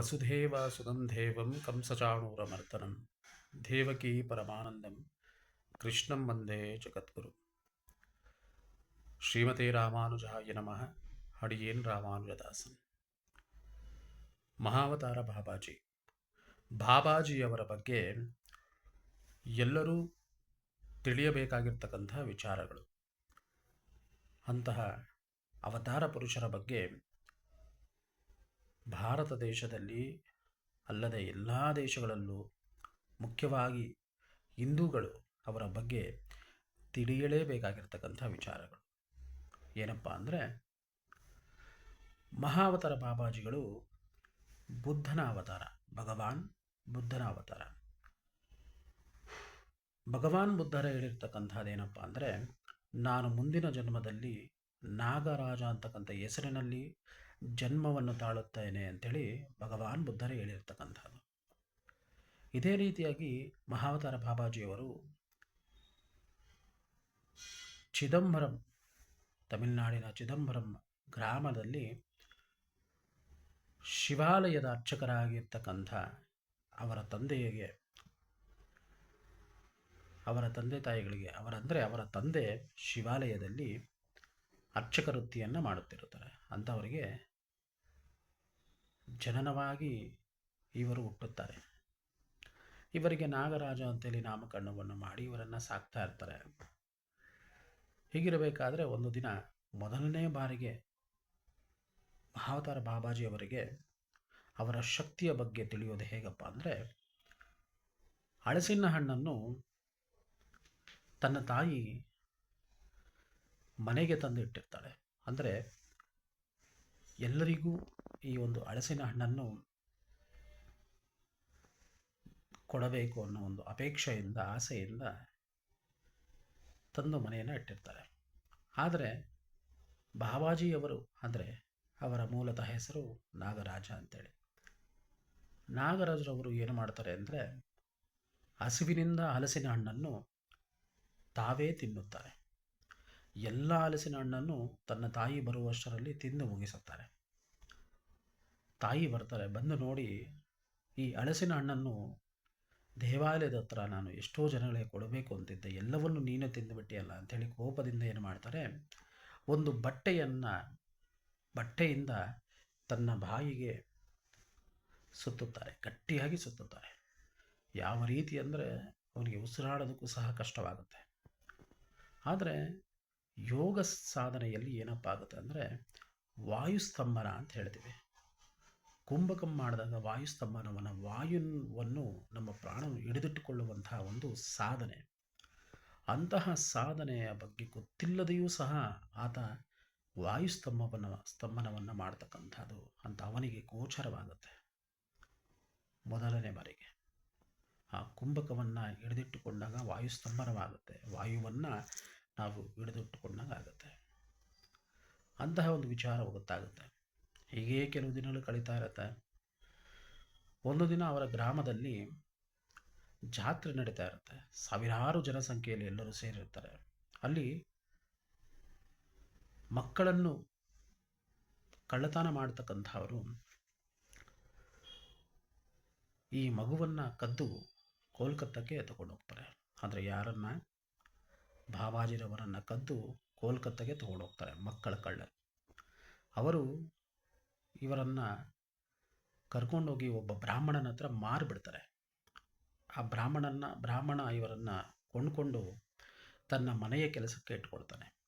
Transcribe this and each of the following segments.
ಸುತಂ ದೇವಂ ಕಂಸಚಾಣೂರಮರ್ದನಂ ದೇವಕೀ ಪರಮಾನಂದಂ. ಕೃಷ್ಣಂ ವಂದೇ ಜಗದ್ಗುರು. ಶ್ರೀಮತೆ ರಾಮಾನುಜಾಯ ನಮಃ. ಹಡಿಯೇನ್ ರಾಮಾನುಜದಾಸನ್. ಮಹಾವತಾರ ಬಾಬಾಜಿ. ಬಾಬಾಜಿಯವರ ಬಗ್ಗೆ ಎಲ್ಲರೂ ತಿಳಿಯಬೇಕಾಗಿರ್ತಕ್ಕಂಥ ವಿಚಾರಗಳು. ಅಂತಹ ಅವತಾರ ಪುರುಷರ ಬಗ್ಗೆ ಭಾರತ ದೇಶದಲ್ಲಿ ಅಲ್ಲದೆ ಎಲ್ಲ ದೇಶಗಳಲ್ಲೂ ಮುಖ್ಯವಾಗಿ ಹಿಂದೂಗಳು ಅವರ ಬಗ್ಗೆ ತಿಳಿಯಲೇಬೇಕಾಗಿರ್ತಕ್ಕಂಥ ವಿಚಾರಗಳು. ಏನಪ್ಪ ಅಂದರೆ ಮಹಾವತಾರ ಬಾಬಾಜಿಗಳು ಬುದ್ಧನ ಅವತಾರ, ಭಗವಾನ್ ಬುದ್ಧನ ಅವತಾರ. ಭಗವಾನ್ ಬುದ್ಧರ ಹೇಳಿರ್ತಕ್ಕಂಥದ್ದೇನಪ್ಪ ಅಂದರೆ, ನಾನು ಮುಂದಿನ ಜನ್ಮದಲ್ಲಿ ನಾಗರಾಜ ಅಂತಕ್ಕಂಥ ಹೆಸರಿನಲ್ಲಿ ಜನ್ಮವನ್ನು ತಾಳುತ್ತೇನೆ ಅಂಥೇಳಿ ಭಗವಾನ್ ಬುದ್ಧರೇ ಹೇಳಿರ್ತಕ್ಕಂಥದ್ದು. ಇದೇ ರೀತಿಯಾಗಿ ಮಹಾವತಾರ ಬಾಬಾಜಿಯವರು ಚಿದಂಬರಂ, ತಮಿಳುನಾಡಿನ ಚಿದಂಬರಂ ಗ್ರಾಮದಲ್ಲಿ ಶಿವಾಲಯದ ಅರ್ಚಕರಾಗಿರ್ತಕ್ಕಂಥ ಅವರ ತಂದೆಗೆ, ಅವರ ತಂದೆ ತಾಯಿಗಳಿಗೆ, ಅವರಂದರೆ ಅವರ ತಂದೆ ಶಿವಾಲಯದಲ್ಲಿ ಅರ್ಚಕ ವೃತ್ತಿಯನ್ನು ಮಾಡುತ್ತಿರುತ್ತಾರೆ. ಅಂಥವರಿಗೆ ಜನನವಾಗಿ ಇವರು ಹುಟ್ಟುತ್ತಾರೆ. ಇವರಿಗೆ ನಾಗರಾಜ ಅಂತೇಳಿ ನಾಮಕರಣವನ್ನು ಮಾಡಿ ಇವರನ್ನು ಸಾಕ್ತಾ ಇರ್ತಾರೆ. ಹೀಗಿರಬೇಕಾದ್ರೆ ಒಂದು ದಿನ ಮೊದಲನೇ ಬಾರಿಗೆ ಮಹಾವತಾರ ಬಾಬಾಜಿಯವರಿಗೆ ಅವರ ಶಕ್ತಿಯ ಬಗ್ಗೆ ತಿಳಿಯೋದು ಹೇಗಪ್ಪ ಅಂದರೆ ಹಳಸಿನ ಹಣ್ಣನ್ನು ತನ್ನ ತಾಯಿ ಮನೆಗೆ ತಂದು ಇಟ್ಟಿರ್ತಾಳೆ ಅಂದರೆ ಎಲ್ಲರಿಗೂ ಈ ಒಂದು ಹಳಸಿನ ಹಣ್ಣನ್ನು ಕೊಡಬೇಕು ಅನ್ನೋ ಒಂದು ಅಪೇಕ್ಷೆಯಿಂದ, ಆಸೆಯಿಂದ ತಂದು ಮನೆಯನ್ನು ಇಟ್ಟಿರ್ತಾರೆ. ಆದರೆ ಬಾಬಾಜಿಯವರು, ಅಂದರೆ ಅವರ ಮೂಲತಃ ಹೆಸರು ನಾಗರಾಜ ಅಂತೇಳಿ. ನಾಗರಾಜರವರು ಏನು ಮಾಡ್ತಾರೆ ಅಂದರೆ ಹಸುವಿನಿಂದ ಹಲಸಿನ ಹಣ್ಣನ್ನು ತಾವೇ ತಿನ್ನುತ್ತಾರೆ. ಎಲ್ಲ ಹಲಸಿನ ಹಣ್ಣನ್ನು ತನ್ನ ತಾಯಿ ಬರುವಷ್ಟರಲ್ಲಿ ತಿಂದು ಮುಗಿಸುತ್ತಾರೆ. ತಾಯಿ ಬರ್ತಾರೆ, ಬಂದು ನೋಡಿ ಈ ಹಳಸಿನ ಹಣ್ಣನ್ನು ದೇವಾಲಯದ ಹತ್ರ ನಾನು ಎಷ್ಟೋ ಜನಗಳಿಗೆ ಕೊಡಬೇಕು ಅಂತಿದ್ದೆ. ಎಲ್ಲವನ್ನು ನೀನೇ ತಿಂದುಬಿಟ್ಟಿಯಲ್ಲ ಅಂಥೇಳಿ ಕೋಪದಿಂದ ಏನು ಮಾಡ್ತಾರೆ, ಒಂದು ಬಟ್ಟೆಯನ್ನು, ಬಟ್ಟೆಯಿಂದ ತನ್ನ ಬಾಯಿಗೆ ಸುತ್ತುತ್ತಾರೆ, ಗಟ್ಟಿಯಾಗಿ ಸುತ್ತುತ್ತಾರೆ. ಯಾವ ರೀತಿ ಅಂದರೆ ಅವನಿಗೆ ಉಸಿರಾಡೋದಕ್ಕೂ ಸಹ ಕಷ್ಟವಾಗುತ್ತೆ. ಆದರೆ ಯೋಗ ಸಾಧನೆಯಲ್ಲಿ ಏನಪ್ಪ ಆಗುತ್ತೆ ಅಂದರೆ ವಾಯುಸ್ತಂಭನ ಅಂತ ಹೇಳ್ತೀವಿ. ಕುಂಭಕಂ ಮಾಡಿದಾಗ ವಾಯುಸ್ತಂಭನವನ್ನು ವಾಯುವನ್ನು ನಮ್ಮ ಪ್ರಾಣ ಹಿಡಿದಿಟ್ಟುಕೊಳ್ಳುವಂತಹ ಒಂದು ಸಾಧನೆ. ಅಂತಹ ಸಾಧನೆಯ ಬಗ್ಗೆ ಗೊತ್ತಿಲ್ಲದೆಯೂ ಸಹ ಆತ ವಾಯುಸ್ತಂಭವನ್ನು ಸ್ತಂಭನವನ್ನು ಮಾಡ್ತಕ್ಕಂಥದ್ದು ಅಂತ ಅವನಿಗೆ ಗೋಚರವಾಗುತ್ತೆ. ಮೊದಲನೇ ಬಾರಿಗೆ. ಆ ಕುಂಭಕವನ್ನು ಹಿಡಿದಿಟ್ಟುಕೊಂಡಾಗ ವಾಯುಸ್ತಂಭನವಾಗುತ್ತೆ ವಾಯುವನ್ನು ನಾವು ಹಿಡಿದಿಟ್ಟುಕೊಂಡಾಗ ಆಗುತ್ತೆ. ಅಂತಹ ಒಂದು ವಿಚಾರ ಗೊತ್ತಾಗುತ್ತೆ. ಹೀಗೇ ಕೆಲವು ದಿನಗಳು ಕಳೀತಾ ಇರುತ್ತೆ. ಒಂದು ದಿನ ಅವರ ಗ್ರಾಮದಲ್ಲಿ ಜಾತ್ರೆ ನಡೀತಾ ಇರುತ್ತೆ. ಸಾವಿರಾರು ಜನಸಂಖ್ಯೆಯಲ್ಲಿ ಎಲ್ಲರೂ ಸೇರಿರ್ತಾರೆ. ಅಲ್ಲಿ ಮಕ್ಕಳನ್ನು ಕಳ್ಳತನ ಮಾಡ್ತಕ್ಕಂಥವರು ಈ ಮಗುವನ್ನು ಕದ್ದು ಕೋಲ್ಕತ್ತಕ್ಕೆ ತಗೊಂಡು ಹೋಗ್ತಾರೆ. ಆದರೆ ಯಾರನ್ನ? ಬಾಬಾಜಿರವರನ್ನು ಕದ್ದು ಕೋಲ್ಕತ್ತಾಗೆ ತಗೊಂಡು ಹೋಗ್ತಾರೆ ಮಕ್ಕಳ ಕಳ್ಳ ಅವರು ಇವರನ್ನು ಕರ್ಕೊಂಡೋಗಿ ಒಬ್ಬ ಬ್ರಾಹ್ಮಣನ ಹತ್ರ ಮಾರಿಬಿಡ್ತಾರೆ. ಆ ಬ್ರಾಹ್ಮಣನ ಬ್ರಾಹ್ಮಣ ಇವರನ್ನು ಕೊಂಡ್ಕೊಂಡು ತನ್ನ ಮನೆಯ ಕೆಲಸಕ್ಕೆ ಇಟ್ಕೊಳ್ತಾನೆ.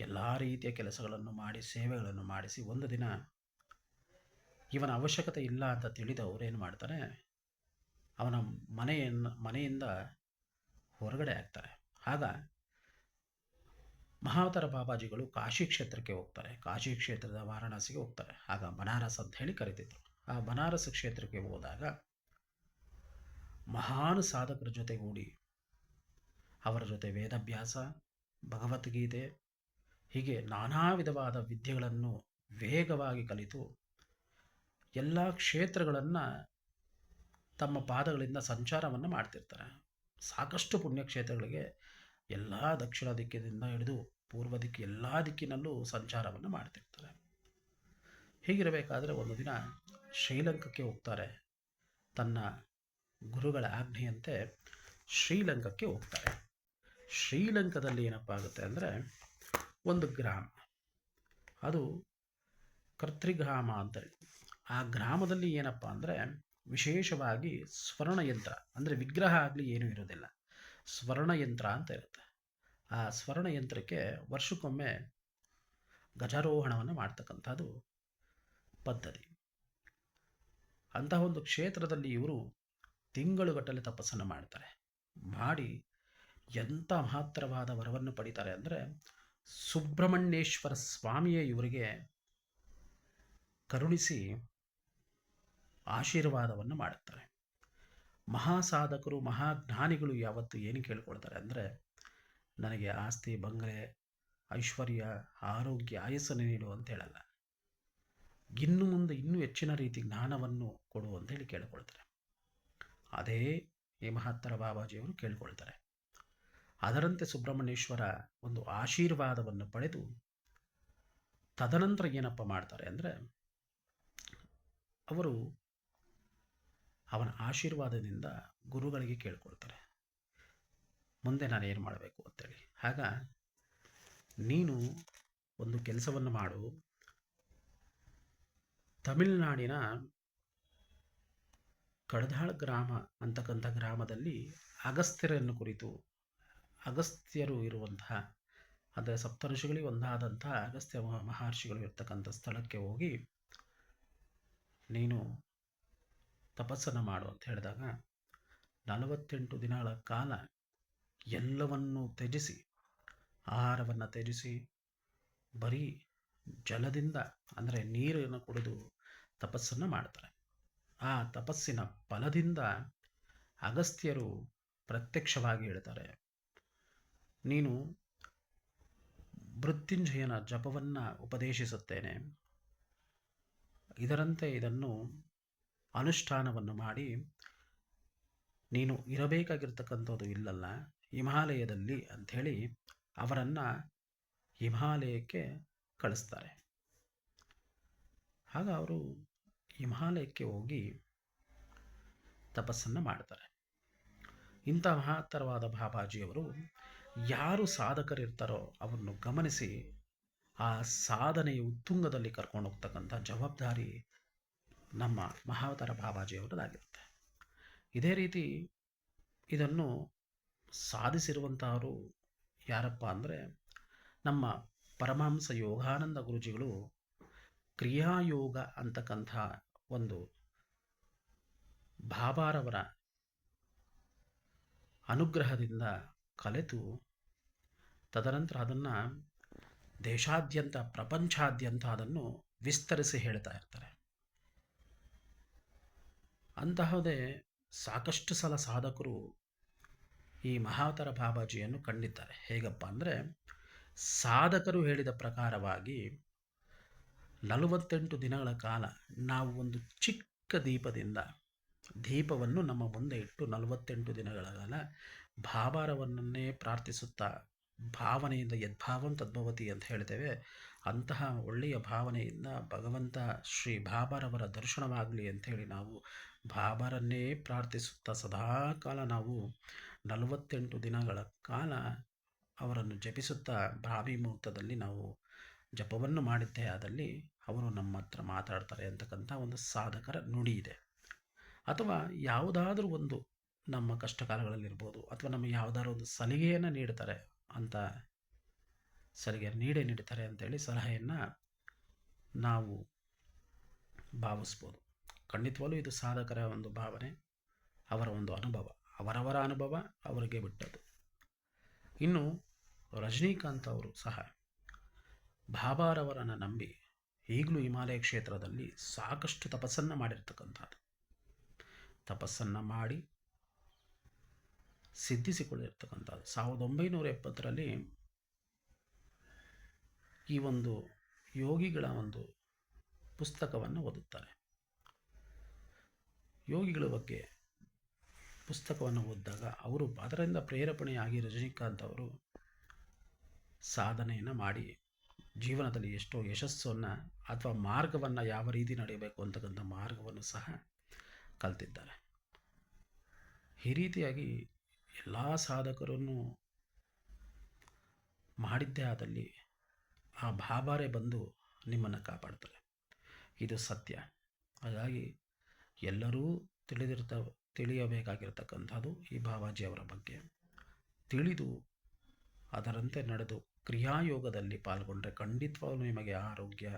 ಎಲ್ಲ ರೀತಿಯ ಕೆಲಸಗಳನ್ನು ಮಾಡಿ, ಸೇವೆಗಳನ್ನು ಮಾಡಿಸಿ ಒಂದು ದಿನ ಇವನ ಅವಶ್ಯಕತೆ ಇಲ್ಲ ಅಂತ ತಿಳಿದವರು ಏನು ಮಾಡ್ತಾರೆ? ಅವನ ಮನೆಯನ್ನು, ಮನೆಯಿಂದ ಹೊರಗಡೆ ಆಗ್ತಾರೆ ಆಗ ಮಹಾವತಾರ ಬಾಬಾಜಿಗಳು ಕಾಶಿ ಕ್ಷೇತ್ರಕ್ಕೆ ಹೋಗ್ತಾರೆ. ಕಾಶಿ ಕ್ಷೇತ್ರದ ವಾರಾಣಸಿಗೆ ಹೋಗ್ತಾರೆ. ಆಗ ಬನಾರಸ್ ಅಂತ ಹೇಳಿ ಕರಿತಿದ್ರು. ಆ ಬನಾರಸ್ ಕ್ಷೇತ್ರಕ್ಕೆ ಹೋದಾಗ ಮಹಾನ್ ಸಾಧಕರ ಜೊತೆಗೂಡಿ ಅವರ ಜೊತೆ ವೇದಾಭ್ಯಾಸ, ಭಗವದ್ಗೀತೆ, ಹೀಗೆ ನಾನಾ ವಿಧವಾದ ವಿದ್ಯೆಗಳನ್ನು ವೇಗವಾಗಿ ಕಲಿತು ಎಲ್ಲ ಕ್ಷೇತ್ರಗಳನ್ನು ತಮ್ಮ ಪಾದಗಳಿಂದ ಸಂಚಾರವನ್ನು ಮಾಡ್ತಿರ್ತಾರೆ. ಸಾಕಷ್ಟು ಪುಣ್ಯಕ್ಷೇತ್ರಗಳಿಗೆ ಎಲ್ಲ ದಕ್ಷಿಣ ದಿಕ್ಕಿನಿಂದ ಹಿಡಿದು ಪೂರ್ವ ದಿಕ್ಕಿ ಎಲ್ಲ ದಿಕ್ಕಿನಲ್ಲೂ ಸಂಚಾರವನ್ನು ಮಾಡ್ತಿರ್ತಾರೆ. ಹೀಗಿರಬೇಕಾದ್ರೆ ಒಂದು ದಿನ ಶ್ರೀಲಂಕಕ್ಕೆ ಹೋಗ್ತಾರೆ. ತನ್ನ ಗುರುಗಳ ಆಜ್ಞೆಯಂತೆ ಶ್ರೀಲಂಕಕ್ಕೆ ಹೋಗ್ತಾರೆ. ಶ್ರೀಲಂಕಾದಲ್ಲಿ ಏನಪ್ಪ ಆಗುತ್ತೆ ಅಂದರೆ ಒಂದು ಗ್ರಾಮ. ಅದು ಕರ್ತೃಗ್ರಾಮ ಅಂತಾರೆ ಆ ಗ್ರಾಮದಲ್ಲಿ ಏನಪ್ಪ ಅಂದರೆ ವಿಶೇಷವಾಗಿ ಸ್ವರ್ಣಯಂತ್ರ ಅಂದರೆ ವಿಗ್ರಹ ಆಗಲಿ ಏನೂ ಇರೋದಿಲ್ಲ. ಸ್ವರ್ಣಯಂತ್ರ ಅಂತ ಇರುತ್ತೆ. ಆ ಸ್ವರ್ಣಯಂತ್ರಕ್ಕೆ ವರ್ಷಕ್ಕೊಮ್ಮೆ ಗಜಾರೋಹಣವನ್ನು ಮಾಡ್ತಕ್ಕಂಥದ್ದು ಪದ್ಧತಿ. ಅಂತಹ ಒಂದು ಕ್ಷೇತ್ರದಲ್ಲಿ ಇವರು ತಿಂಗಳುಗಟ್ಟಲೆ ತಪಸ್ಸನ್ನು ಮಾಡ್ತಾರೆ. ಮಾಡಿ ಎಂಥ ಮಹತ್ತರವಾದ ವರವನ್ನು ಪಡಿತಾರೆ ಅಂದರೆ ಸುಬ್ರಹ್ಮಣ್ಯೇಶ್ವರ ಸ್ವಾಮಿಯೇ ಇವರಿಗೆ ಕರುಣಿಸಿ ಆಶೀರ್ವಾದವನ್ನು ಮಾಡುತ್ತಾರೆ. ಮಹಾಸಾಧಕರು, ಮಹಾಜ್ಞಾನಿಗಳು ಯಾವತ್ತು ಏನು ಕೇಳ್ಕೊಳ್ತಾರೆ ಅಂದರೆ, ನನಗೆ ಆಸ್ತಿ, ಬಂಗಲೆ, ಐಶ್ವರ್ಯ, ಆರೋಗ್ಯ, ಆಯಸ್ಸನ್ನು ನೀಡು ಅಂತ ಹೇಳಲ್ಲ. ಇನ್ನು ಮುಂದೆ ಇನ್ನೂ ಹೆಚ್ಚಿನ ರೀತಿ ಜ್ಞಾನವನ್ನು ಕೊಡು ಅಂತ ಹೇಳಿ ಕೇಳಿಕೊಳ್ತಾರೆ. ಅದೇ ಈ ಮಹತ್ತರ ಬಾಬಾಜಿಯವರು ಕೇಳ್ಕೊಳ್ತಾರೆ. ಅದರಂತೆ ಸುಬ್ರಹ್ಮಣ್ಯೇಶ್ವರ ಒಂದು ಆಶೀರ್ವಾದವನ್ನು ಪಡೆದು ತದನಂತರ ಏನಪ್ಪ ಮಾಡ್ತಾರೆ ಅಂದರೆ, ಅವರು ಅವನ ಆಶೀರ್ವಾದದಿಂದ ಗುರುಗಳಿಗೆ ಕೇಳ್ಕೊಳ್ತಾರೆ ಮುಂದೆ ನಾನು ಏನು ಮಾಡಬೇಕು ಅಂತೇಳಿ. ಆಗ ನೀನು ಒಂದು ಕೆಲಸವನ್ನು ಮಾಡು. ತಮಿಳುನಾಡಿನ ಕಡದಾಳ್ ಗ್ರಾಮ ಅಂತಕ್ಕಂಥ ಗ್ರಾಮದಲ್ಲಿ ಅಗಸ್ತ್ಯರನ್ನು ಕುರಿತು, ಅಗಸ್ತ್ಯರು ಇರುವಂತಹ, ಅಂದರೆ ಸಪ್ತಋಷಿಗಳಿಗೆ ಒಂದಾದಂಥ ಅಗಸ್ತ್ಯ ಮಹ- ಮಹರ್ಷಿಗಳು ಇರ್ತಕ್ಕಂಥ ಸ್ಥಳಕ್ಕೆ ಹೋಗಿ ನೀನು ತಪಸ್ಸನ್ನು ಮಾಡು ಅಂತ ಹೇಳಿದಾಗ ನಲವತ್ತೆಂಟು ದಿನಗಳ ಕಾಲ ಎಲ್ಲವನ್ನೂ ತ್ಯಜಿಸಿ, ಆಹಾರವನ್ನು ತ್ಯಜಿಸಿ, ಬರೀ ಜಲದಿಂದ ಅಂದರೆ ನೀರನ್ನು ಕುಡಿದು ತಪಸ್ಸನ್ನು ಮಾಡ್ತಾರೆ. ಆ ತಪಸ್ಸಿನ ಫಲದಿಂದ ಅಗಸ್ತ್ಯರು ಪ್ರತ್ಯಕ್ಷವಾಗಿ ಹೇಳ್ತಾರೆ, ನೀನು ಮೃತ್ಯುಂಜಯನ ಜಪವನ್ನು ಉಪದೇಶಿಸುತ್ತೇನೆ, ಇದರಂತೆ ಇದನ್ನು ಅನುಷ್ಠಾನವನ್ನು ಮಾಡಿ ನೀನು ಇರಬೇಕಾಗಿರ್ತಕ್ಕಂಥದ್ದು ಇಲ್ಲಲ್ಲ, ಹಿಮಾಲಯದಲ್ಲಿ ಅಂಥೇಳಿ ಅವರನ್ನು ಹಿಮಾಲಯಕ್ಕೆ ಕಳಿಸ್ತಾರೆ. ಆಗ ಅವರು ಹಿಮಾಲಯಕ್ಕೆ ಹೋಗಿ ತಪಸ್ಸನ್ನು ಮಾಡ್ತಾರೆ. ಇಂಥ ಮಹತ್ತರವಾದ ಬಾಬಾಜಿಯವರು ಯಾರು ಸಾಧಕರಿರ್ತಾರೋ ಅವರನ್ನು ಗಮನಿಸಿ ಆ ಸಾಧನೆಯ ಉತ್ತುಂಗದಲ್ಲಿ ಕರ್ಕೊಂಡು ಹೋಗ್ತಕ್ಕಂಥ ಜವಾಬ್ದಾರಿ ನಮ್ಮ ಮಹಾವತಾರ ಬಾಬಾಜಿಯವರದಾಗಿರುತ್ತೆ ಇದೇ ರೀತಿ ಇದನ್ನು ಸಾಧಿಸಿರುವಂತಹವರು ಯಾರಪ್ಪ ಅಂದರೆ ನಮ್ಮ ಪರಮಹಂಸ ಯೋಗಾನಂದ ಗುರುಜಿಗಳು ಕ್ರಿಯಾಯೋಗ ಅಂತಕ್ಕಂಥ ಒಂದು ಬಾಬಾರವರ ಅನುಗ್ರಹದಿಂದ ಕಲೆತು ತದನಂತರ ಅದನ್ನು ದೇಶಾದ್ಯಂತ ಪ್ರಪಂಚಾದ್ಯಂತ ಅದನ್ನು ವಿಸ್ತರಿಸಿ ಹೇಳ್ತಾ ಇರ್ತಾರೆ. ಅಂತಹದೇ ಸಾಕಷ್ಟು ಸಲ ಸಾಧಕರು ಈ ಮಹಾತರ ಬಾಬಾಜಿಯನ್ನು ಕಂಡಿದ್ದಾರೆ ಹೇಗಪ್ಪ ಅಂದರೆ ಸಾಧಕರು ಹೇಳಿದ ಪ್ರಕಾರವಾಗಿ ನಲವತ್ತೆಂಟು ದಿನಗಳ ಕಾಲ ನಾವು ಒಂದು ಚಿಕ್ಕ ದೀಪದಿಂದ ದೀಪವನ್ನು ನಮ್ಮ ಮುಂದೆ ಇಟ್ಟು ನಲವತ್ತೆಂಟು ದಿನಗಳ ಕಾಲ ಭಾವಾರವನ್ನೇ ಪ್ರಾರ್ಥಿಸುತ್ತಾ ಭಾವನೆಯಿಂದ ಯದ್ಭಾವಂ ತದ್ಭವತಿ ಅಂತ ಹೇಳ್ತೇವೆ. ಅಂತಹ ಒಳ್ಳೆಯ ಭಾವನೆಯಿಂದ ಭಗವಂತ ಶ್ರೀ ಬಾಬಾರವರ ದರ್ಶನವಾಗಲಿ ಅಂಥೇಳಿ ನಾವು ಬಾಬಾರನ್ನೇ ಪ್ರಾರ್ಥಿಸುತ್ತಾ ಸದಾಕಾಲ ನಾವು ನಲವತ್ತೆಂಟು ದಿನಗಳ ಕಾಲ ಅವರನ್ನು ಜಪಿಸುತ್ತಾ ಬ್ರಾಹ್ಮಿ ಮುಹೂರ್ತದಲ್ಲಿ ನಾವು ಜಪವನ್ನು ಮಾಡಿದ್ದೇ ಆದಲ್ಲಿ ಅವರು ನಮ್ಮ ಹತ್ರ ಮಾತಾಡ್ತಾರೆ ಅಂತಕ್ಕಂಥ ಒಂದು ಸಾಧಕರ ನುಡಿ ಇದೆ. ಅಥವಾ ಯಾವುದಾದ್ರೂ ಒಂದು ನಮ್ಮ ಕಷ್ಟ ಕಾಲಗಳಲ್ಲಿರ್ಬೋದು ಅಥವಾ ನಮಗೆ ಯಾವುದಾದ್ರು ಒಂದು ಸಲಿಗೆಯನ್ನು ನೀಡ್ತಾರೆ ಅಂತ ಸಲಿಗೆ ನೀಡೇ ನೀಡ್ತಾರೆ ಅಂತೇಳಿ ಸಲಹೆಯನ್ನು ನಾವು ಭಾವಿಸ್ಬೋದು. ಖಂಡಿತವಾಗ್ಲೂ ಇದು ಸಾಧಕರ ಒಂದು ಭಾವನೆ, ಅವರ ಒಂದು ಅನುಭವ, ಅವರವರ ಅನುಭವ ಅವರಿಗೆ ಬಿಟ್ಟದ್ದು. ಇನ್ನು ರಜನೀಕಾಂತ್ ಅವರು ಸಹ ಬಾಬಾರವರನ್ನು ನಂಬಿ ಈಗಲೂ ಹಿಮಾಲಯ ಕ್ಷೇತ್ರದಲ್ಲಿ ಸಾಕಷ್ಟು ತಪಸ್ಸನ್ನು ಮಾಡಿರ್ತಕ್ಕಂಥದ್ದು. ತಪಸ್ಸನ್ನು ಮಾಡಿ ಸಿದ್ಧಿಸಿಕೊಂಡಿರ್ತಕ್ಕಂಥದ್ದು ಸಾವಿರದ ಒಂಬೈನೂರ ಎಪ್ಪತ್ತರಲ್ಲಿ ಈ ಒಂದು ಯೋಗಿಗಳ ಒಂದು ಪುಸ್ತಕವನ್ನು ಓದುತ್ತಾರೆ. ಯೋಗಿಗಳ ಬಗ್ಗೆ ಪುಸ್ತಕವನ್ನು ಓದಿದಾಗ ಅವರು ಅದರಿಂದ ಪ್ರೇರೇಪಣೆಯಾಗಿ ರಜನಿಕಾಂತ್ ಅವರು ಸಾಧನೆಯನ್ನು ಮಾಡಿ ಜೀವನದಲ್ಲಿ ಎಷ್ಟೋ ಯಶಸ್ಸನ್ನು ಅಥವಾ ಮಾರ್ಗವನ್ನು ಯಾವ ರೀತಿ ನಡೆಯಬೇಕು ಅಂತಕ್ಕಂಥ ಮಾರ್ಗವನ್ನು ಸಹ ಕಲ್ತಿದ್ದಾರೆ. ಈ ರೀತಿಯಾಗಿ ಎಲ್ಲ ಸಾಧಕರನ್ನು ಮಾಡಿದ್ದೇ ಆದಲ್ಲಿ ಆ ಬಾಬಾರೇ ಬಂದು ನಿಮ್ಮನ್ನು ಕಾಪಾಡ್ತಾರೆ. ಇದು ಸತ್ಯ. ಹಾಗಾಗಿ ಎಲ್ಲರೂ ತಿಳಿದಿರ್ತ, ತಿಳಿಯಬೇಕಾಗಿರ್ತಕ್ಕಂಥದ್ದು ಈ ಬಾಬಾಜಿಯವರ ಬಗ್ಗೆ. ತಿಳಿದು ಅದರಂತೆ ನಡೆದು ಕ್ರಿಯಾಯೋಗದಲ್ಲಿ ಪಾಲ್ಗೊಂಡ್ರೆ ಖಂಡಿತವಾಗಲೂ ನಿಮಗೆ ಆರೋಗ್ಯ,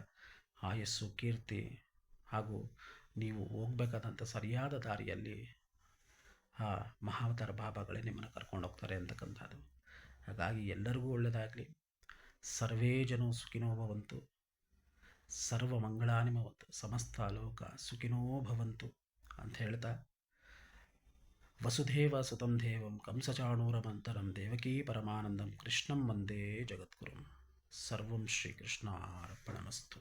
ಆಯಸ್ಸು, ಕೀರ್ತಿ ಹಾಗೂ ನೀವು ಹೋಗ್ಬೇಕಾದಂಥ ಸರಿಯಾದ ದಾರಿಯಲ್ಲಿ ಆ ಮಹಾವತಾರ ಬಾಬಾಗಳೇ ನಿಮ್ಮನ್ನು ಕರ್ಕೊಂಡು ಹೋಗ್ತಾರೆ ಅಂತಕ್ಕಂಥದ್ದು. ಹಾಗಾಗಿ ಎಲ್ಲರಿಗೂ ಒಳ್ಳೆಯದಾಗಲಿ ಸರ್ವೇ ಜನೋ ಸುಖಿನೋ ಭವಂತು. ಸರ್ವ ಮಂಗಳಾನಿ ಭವಂತು ಸಮಸ್ತ ಲೋಕ ಸುಖಿನೋ ಭವಂತು ಅಂತ ಹೇಳ್ತಾ ವಸುಧೇವ ಸುತಂ ದೇವಂ ಕಂಸಚಾಣೂರಮಂತರಂ ದೇವಕೀ ಪರಮಾನಂದಂ ಕೃಷ್ಣಂ ವಂದೇ ಜಗದ್ಗುರುಂ ಸರ್ವಂ ಶ್ರೀಕೃಷ್ಣ ಅರ್ಪಣಮಸ್ತು